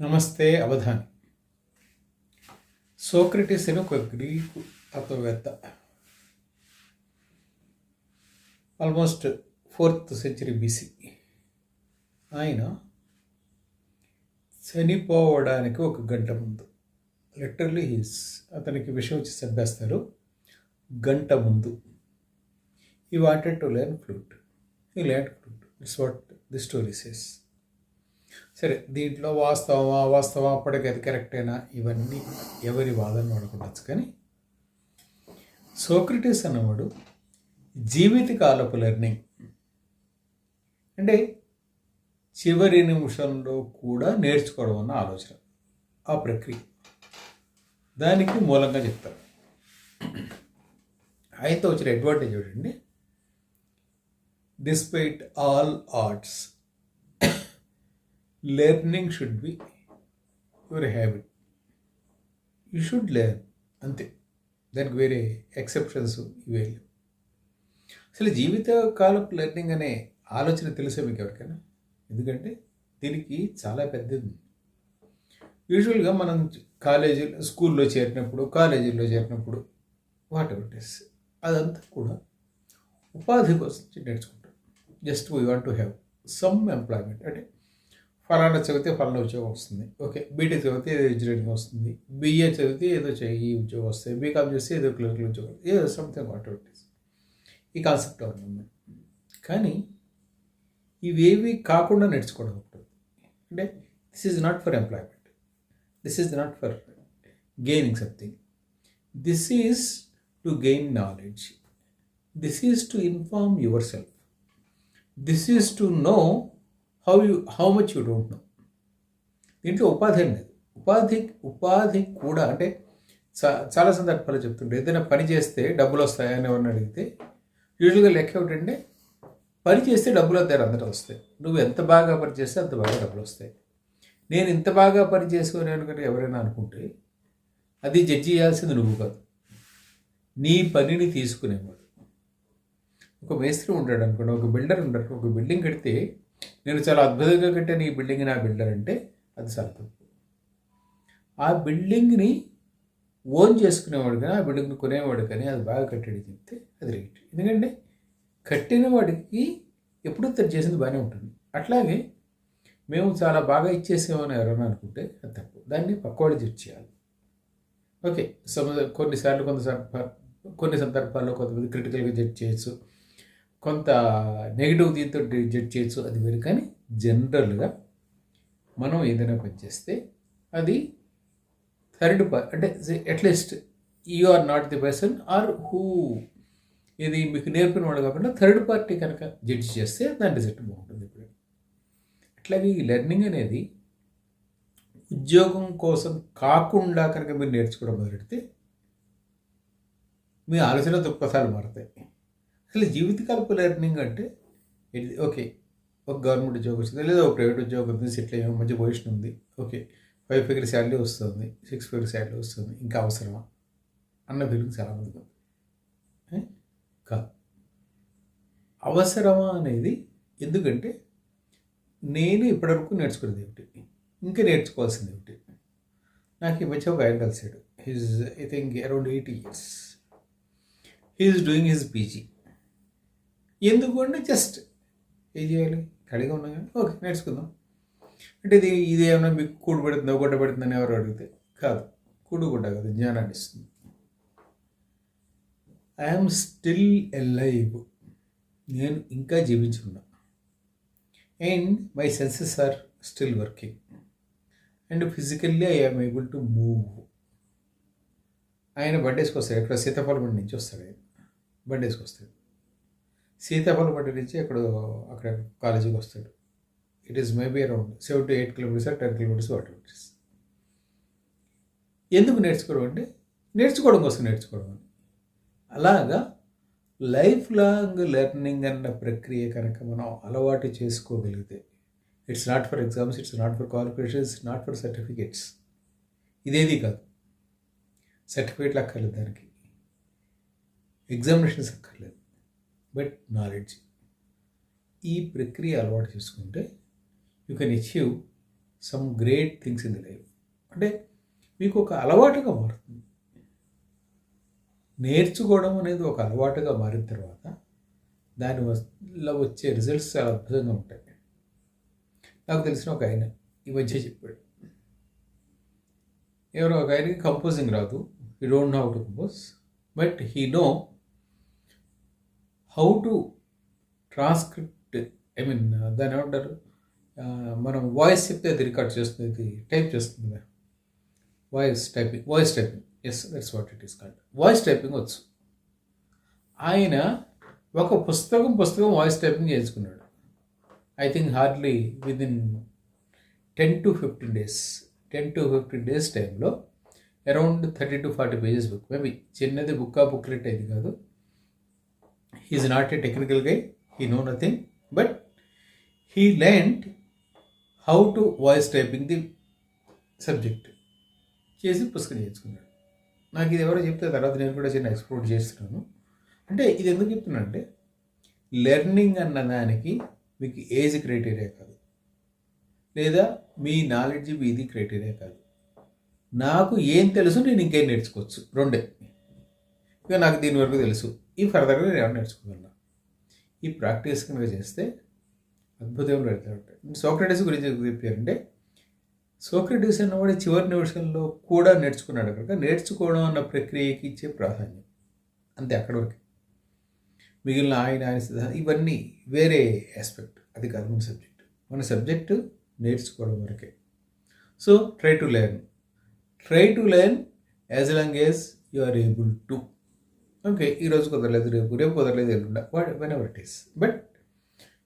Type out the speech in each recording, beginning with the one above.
నమస్తే అవధాని. సోక్రటిస్ అని ఒక గ్రీకు తత్వవేత్త ఆల్మోస్ట్ ఫోర్త్ సెంచరీ బీసీ. ఆయన చనిపోవడానికి ఒక గంట ముందు లిటరలీ హీస్ అతనికి విషయం వచ్చి చంపేస్తారు గంట ముందు. I wanted to learn flute I learned flute it's what the story says సరే దీంట్లో వాస్తవం అవాస్తవం అప్పటికి అది కరెక్టేనా ఇవన్నీ ఎవరి వాదన వాడుకుండొచ్చు. కానీ సోక్రటీస్ అన్నవాడు జీవితకాలపు లెర్నింగ్. అంటే చివరి నిమిషంలో కూడా నేర్చుకోవడం అన్న ఆలోచన ఆ ప్రక్రియ. దానికి మూలంగా చెప్తారు అయితే వచ్చిన అడ్వాంటేజ్ చూడండి. Despite all arts learning should be your habit you should learn అంతే. దానికి వేరే ఎక్సెప్షన్స్ ఇవే లేవు. అసలు జీవితకాలపు లెర్నింగ్ అనే ఆలోచన తెలుసే మీకు ఎవరికైనా? ఎందుకంటే దీనికి చాలా పెద్దది. యూజువల్గా మనం కాలేజీ స్కూల్లో చేరినప్పుడు కాలేజీలో చేరినప్పుడు వాట్ ఎవర్ ఇస్ అదంతా కూడా ఉపాధి కోసం నేర్చుకుంటాం. Just we want to have some employment అంటే ఫలానా చదివితే ఫలానా ఉద్యోగం వస్తుంది. ఓకే బీటెక్ చదివితే ఏదో ఇంజనీరింగ్ వస్తుంది. బీఏ చదివితే ఏదో ఈ ఉద్యోగం వస్తుంది. బీకామ్ చేస్తే ఏదో క్లినికల్ ఉద్యోగం ఏదో సంథింగ్ వాట్ ఇట్ ఈస్ ఈ కాన్సెప్ట్ ఉంది. కానీ ఇవేవి కాకుండా నేర్చుకోవడం ఉంటుంది అంటే this is not for employment this is not for gaining something this is to gain knowledge this is to inform yourself this is to know how you how much you don't know దీంట్లో ఉపాధి అనేది ఉపాధి ఉపాధి కూడా అంటే చాలా సందర్భాలు చెప్తుంటే ఏదైనా పని చేస్తే డబ్బులు వస్తాయని ఎవరిని అడిగితే యూజువల్గా లెక్క ఏమిటంటే పని చేస్తే డబ్బులు వద్దారు అందరూ వస్తాయి. నువ్వు ఎంత బాగా పని చేస్తే అంత బాగా డబ్బులు వస్తాయి. నేను ఇంత బాగా పని చేసుకుని అనుకుంటే ఎవరైనా అనుకుంటే అది జడ్జి చేయాల్సింది నువ్వు కాదు. నీ పనిని తీసుకునేవాడు. ఒక మేస్త్రి ఉంటాడు అనుకోండి ఒక బిల్డర్ ఉంటాడు. ఒక బిల్డింగ్ కడితే నేను చాలా అద్భుతంగా కట్టాను ఈ బిల్డింగ్ నా బిల్డర్ అంటే అది చాలా తప్పు ఆ బిల్డింగ్ని ఓన్ చేసుకునేవాడు కానీ ఆ బిల్డింగ్ని కొనేవాడు కానీ అది బాగా కట్టాడు చెప్తే అది రైట్. ఎందుకంటే కట్టిన వాడికి ఎప్పుడూ తను చేసింది బాగానే ఉంటుంది. అట్లాగే మేము చాలా బాగా ఇచ్చేసామని ఎవరైనా అనుకుంటే అది తప్పు. దాన్ని పక్కవాడు జడ్జ్ చేయాలి. ఓకే సమ కొన్నిసార్లు కొంత కొన్ని సందర్భాల్లో కొంతమంది క్రిటికల్గా జడ్జ్ చేయొచ్చు. కొంత నెగిటివ్ దీంతో జడ్జ్ చేయొచ్చు అది వేరు కానీ జనరల్గా మనం ఏదైనా పని చేస్తే అది థర్డ్ పార్ట్ అంటే at least you are not the person are who ఇది మీకు నేర్పిన వాడు కాకుండా థర్డ్ పార్టీ కనుక జడ్జ్ చేస్తే దాని రిజల్ట్ బాగుంటుంది ఇప్పుడు. అట్లాగే ఈ లెర్నింగ్ అనేది ఉద్యోగం కోసం కాకుండా కనుక మీరు నేర్చుకోవడం మొదలెడితే మీ ఆలోచన దృక్పథాలు మారుతాయి. అసలు జీవితకాలపు లెర్నింగ్ అంటే ఓకే ఒక గవర్నమెంట్ ఉద్యోగం వచ్చింది? లేదా ఒక ప్రైవేట్ ఉద్యోగం ఉంది సెటిల్ అయ్యే మంచి పొజిషన్ ఉంది. ఓకే ఫైవ్ ఫిగర్ శాలరీ వస్తుంది సిక్స్ ఫిగర్ శాలరీ వస్తుంది ఇంకా అవసరమా? అన్న ఫీలింగ్ చాలామందికి ఉంది. కాదు. అవసరమా అనేది ఎందుకంటే నేను ఇప్పటివరకు నేర్చుకునేది ఏమిటి? ఇంకా నేర్చుకోవాల్సింది ఏమిటి? నాకు ఈ మధ్య ఒక ఆయన కలిసాడు he's I think around eighty years he's doing his PG ఎందుకు అంటే జస్ట్ ఏం చేయాలి? ఖాళీగా ఉన్నా కానీ ఓకే నేర్చుకుందాం. అంటే ఇది ఇది ఏమైనా మీకు కూడు పెడుతుందో గుడ్డ పెడుతుందని ఎవరు అడిగితే కాదు. కూడు గుడ్డ కాదు జ్ఞానాన్ని ఇస్తుంది. ఐఎమ్ స్టిల్ ఎలైవ్ నేను ఇంకా జీవించున్నా and my senses are still working and physically I am able to move ఆయన బర్త్డేస్కి వస్తాడు. ఎక్కడ? సీతాఫలం నుంచి వస్తాడు ఆయన. బర్త్డేస్కి సీతాఫలం బర్త్డే నుంచి అక్కడ అక్కడ కాలేజీకి వస్తాడు. It is maybe around seven to eight kilometres ten kilometres what it's ఎందుకు నేర్చుకోవడం అంటే నేర్చుకోవడం కోసం నేర్చుకోవడం అని అలాగా లైఫ్ లాంగ్ లెర్నింగ్ అన్న ప్రక్రియ కనుక మనం అలవాటు చేసుకోగలిగితే it's not for exams it's not for qualifications not for certificates ఇదేది కాదు. సర్టిఫికేట్లు అక్కర్లేదు దానికి. ఎగ్జామినేషన్స్ అక్కర్లేదు. బట్ నాలెడ్జ్ ఈ ప్రక్రియ అలవాటు చేసుకుంటే you can achieve some great things in the life అంటే మీకు ఒక అలవాటుగా మారుతుంది. నేర్చుకోవడం అనేది ఒక అలవాటుగా మారిన తర్వాత దాని వల్ల వచ్చే రిజల్ట్స్ చాలా అద్భుతంగా ఉంటాయి. నాకు తెలిసిన ఒక ఆయన ఈ మధ్య చెప్పాడు. ఎవరో ఒక ఆయనకి కంపోజింగ్ రాదు. He don't know how to compose but he know how to transcript I mean దాన్ని ఏమంటారు? మనం వాయిస్ చెప్తే అది రికార్డ్ చేస్తుంది టైప్ చేస్తుంది. Voice typing voice typing yes that's what it is called voice typing వచ్చు. ఆయన ఒక పుస్తకం పుస్తకం voice typing చేయించుకున్నాడు. I think hardly within ten to fifteen days ten to fifteen days టైంలో around thirty to forty pages book maybe చిన్నది book ఆ booklet ఇది కాదు. Is not a technical guy he know nothing but he learned how to voice typing the subject చేసి పుస్తకం చేయించుకున్నాడు. నాకు ఇది ఎవరో చెప్తే తర్వాత నేను కూడా చిన్న ఎక్స్ప్లోర్ చేస్తున్నాను. అంటే ఇది ఎందుకు చెప్తున్నా అంటే లెర్నింగ్ అన్న దానికి మీకు ఏజ్ క్రైటీరియా కాదు. లేదా మీ నాలెడ్జ్ మీది క్రైటీరియా కాదు. నాకు ఏం తెలుసు నేను ఇంకేం నేర్చుకోవచ్చు. రెండే. ఇక నాకు దీని వరకు తెలుసు. ఈ ఫర్దర్గా నేను ఏమైనా నేర్చుకోగలను? ఈ ప్రాక్టీస్ కనుక చేస్తే అద్భుతం ఉంటాయి. సోక్రటీస్ గురించి చెప్పారంటే సోక్రటీస్ అన్నవాడు చివరి నిమిషంలో కూడా నేర్చుకున్నాడు కనుక నేర్చుకోవడం అన్న ప్రక్రియకి ఇచ్చే ప్రాధాన్యం. అంతే అక్కడ వరకు. మిగిలిన ఆయన ఆయన సిద్ధాంతం ఇవన్నీ వేరే ఆస్పెక్ట్ అది కాదు మన సబ్జెక్ట్ మన సబ్జెక్టు నేర్చుకోవడం వరకే. So try to learn try to learn as long as you are able to okay ఈరోజు కుదరలేదు రేపు రేపు కుదరలేదు ఎల్లుండ what whenever it is but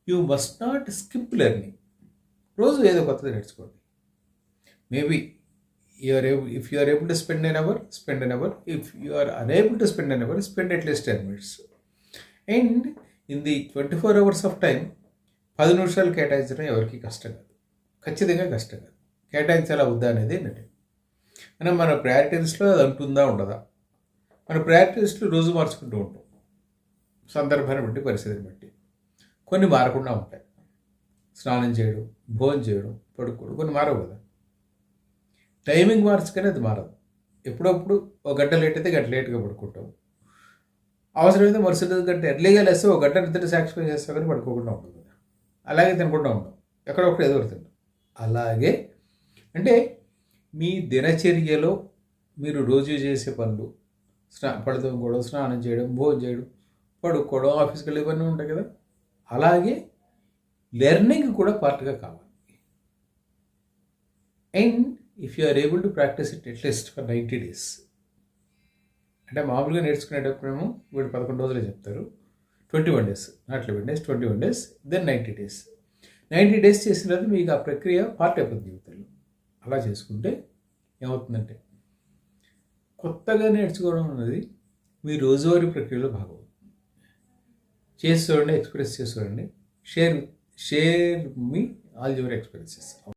you must not skip learning రోజు ఏదో కొత్తది నేర్చుకోండి. Maybe you're able if if are able to spend spend hour spend an hour if if are unable to spend spend an hour spend at least 10 minutes. And in the 24 hours పది నిమిషాలు కేటాయించడం ఎవరికి కష్టం కాదు. ఖచ్చితంగా కష్టం కాదు. కేటాయించాలా వద్దా అనేది ఏంటంటే మనం మన ప్రయారిటీస్లో అది ఉంటుందా ఉండదా? మన ప్రయారిటీస్లు రోజు మార్చుకుంటూ ఉంటాం. సందర్భాన్ని బట్టి పరిస్థితిని బట్టి. కొన్ని మారకుండా ఉంటాయి. స్నానం చేయడం భోజనం చేయడం పడుకోవడం కొన్ని మారవు కదా. టైమింగ్ మార్చుకొని అది మారదు. ఎప్పుడప్పుడు ఒక గంట లేట్ అయితే గంట లేట్గా పడుకుంటాం. అవసరమైతే మరుసటి గంట ఎర్లీగా లేస్తే ఒక గంట నిద్ర సాక్రిఫైస్ చేస్తా కానీ పడుకోకుండా ఉంటుంది కదా. అలాగే తినకుండా ఉంటాం. ఎక్కడొక్కడ ఏదో తింటాం. అలాగే అంటే మీ దినచర్యలో మీరు రోజు చేసే పనులు స్నా పడుతూ కూడా స్నానం చేయడం భోజనం చేయడం పడుకోవడం ఆఫీస్కి వెళ్ళి ఇవన్నీ ఉంటాయి కదా. అలాగే లెర్నింగ్ కూడా పార్ట్గా కావాలి. And if you are able to practise it at least for ninety days. అంటే మామూలుగా నేర్చుకునేటప్పుడేమో వీడు పదకొండు రోజులే చెప్తారు. Twenty one days not eleven days twenty one days then ninety days. Ninety days చేసిన తర్వాత మీకు ఆ ప్రక్రియ పార్ట్ అయిపోతుంది జీవితంలో. అలా చేసుకుంటే ఏమవుతుందంటే కొత్తగా నేర్చుకోవడం అనేది మీ రోజువారీ ప్రక్రియలో భాగం. చేసి చూడండి ఎక్స్ప్రెస్ చేసి చూడండి. Share share me all your experiences.